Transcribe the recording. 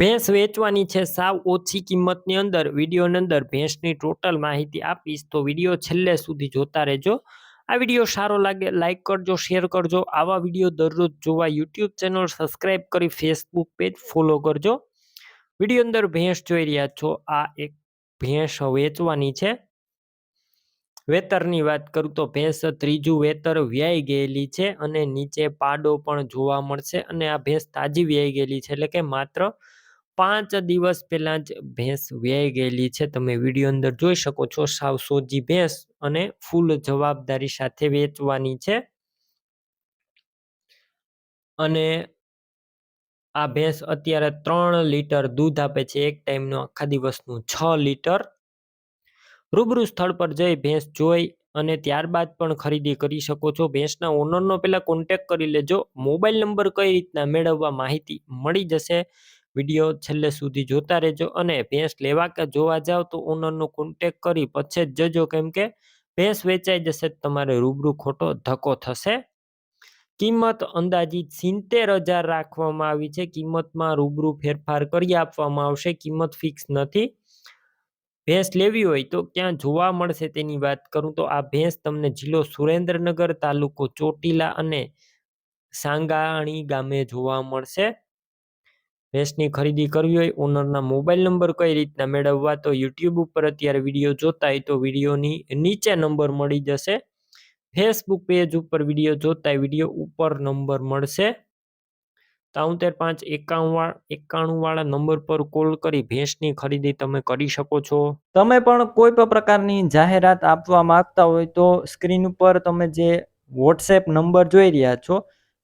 ભેંસ વેચવાની છે સાવ ઓછી કિંમતની અંદર, વિડીયોની અંદર ભેંસની ટોટલ માહિતી આપીશ. તો વીડિયો છેલ્લે સુધી જોતા રહેજો. આ વીડિયો સારો લાગે લાઇક કરજો શેર કરજો. આવા વીડિયો દરરોજ જોવા યુટ્યુબ ચેનલ સબસ્ક્રાઈબ કરી ફેસબુક પેજ ફોલો કરજો. વીડિયો અંદર ભેંસ જોઈ રહ્યા છો. આ એક ભેંસ વેચવાની છે. વેતરની વાત કરું તો ભેંસ ત્રીજું વેતર વ્યાઈ ગયેલી છે અને નીચે પાડો પણ જોવા મળશે અને આ ભેંસ તાજી વ્યાઈ ગયેલી છે. એટલે કે માત્ર પાંચ દિવસ પહેલા જ ભેંસ વ્યાઈ ગયેલી છે. તમે વીડિયો અંદર જોઈ શકો છો, સાવ સોજી ભેંસ અને ફૂલ જવાબદારી સાથે વેચવાની છે. અને આ ભેંસ અત્યારે ત્રણ લીટર દૂધ આપે છે, એક ટાઈમનું આખા દિવસનું છ લીટર. રૂબરૂ સ્થળ પર જઈ ભેંસ જોઈ અને ત્યારબાદ પણ ખરીદી કરી શકો છો. ભેંસના ઓનરનો પહેલાં કોન્ટેક કરી લેજો. મોબાઈલ નંબર કઈ રીતના મેળવવા માહિતી મળી જશે. વીડિયો છેલ્લે સુધી જોતા રહેજો અને ભેંસ લેવા કે જોવા જાવ તો ઓનરનો કોન્ટેક કરી પછી જ જજો કેમ કે ભેંસ વેચાઈ જશે તમારે રૂબરૂ ખોટો ધક્કો થશે. કિંમત અંદાજિત સિત્તેર હજાર રાખવામાં આવી છે. કિંમતમાં રૂબરૂ ફેરફાર કરી આપવામાં આવશે. કિંમત ફિક્સ નથી. ભેંસ લેવી હોય તો ક્યાં જોવા મળશે તેની વાત કરું તો આ ભેંસ તમને જિલ્લો સુરેન્દ્રનગર તાલુકો ચોટીલા અને સાંગાણી ગામે જોવા મળશે. ભેંસની ખરીદી કરવી હોય, ઓનરના મોબાઈલ નંબર કઈ રીતના મેળવવા, તો યુટ્યુબ ઉપર અત્યારે વીડિયો જોતા હોય તો વિડીયોની નીચે નંબર મળી જશે. ફેસબુક પેજ ઉપર વીડિયો જોતા વીડિયો ઉપર નંબર મળશે. તોતેર પાંચ એકાણું વાળા નંબર પર કોલ કરી ભેંસની ખરીદી તમે કરી શકો છો. તમે પણ કોઈ પણ પ્રકારની જાહેરાત આપવા માંગતા હોય તો સ્ક્રીન ઉપર તમે જે વોટ્સએપ નંબર જોઈ રહ્યા છો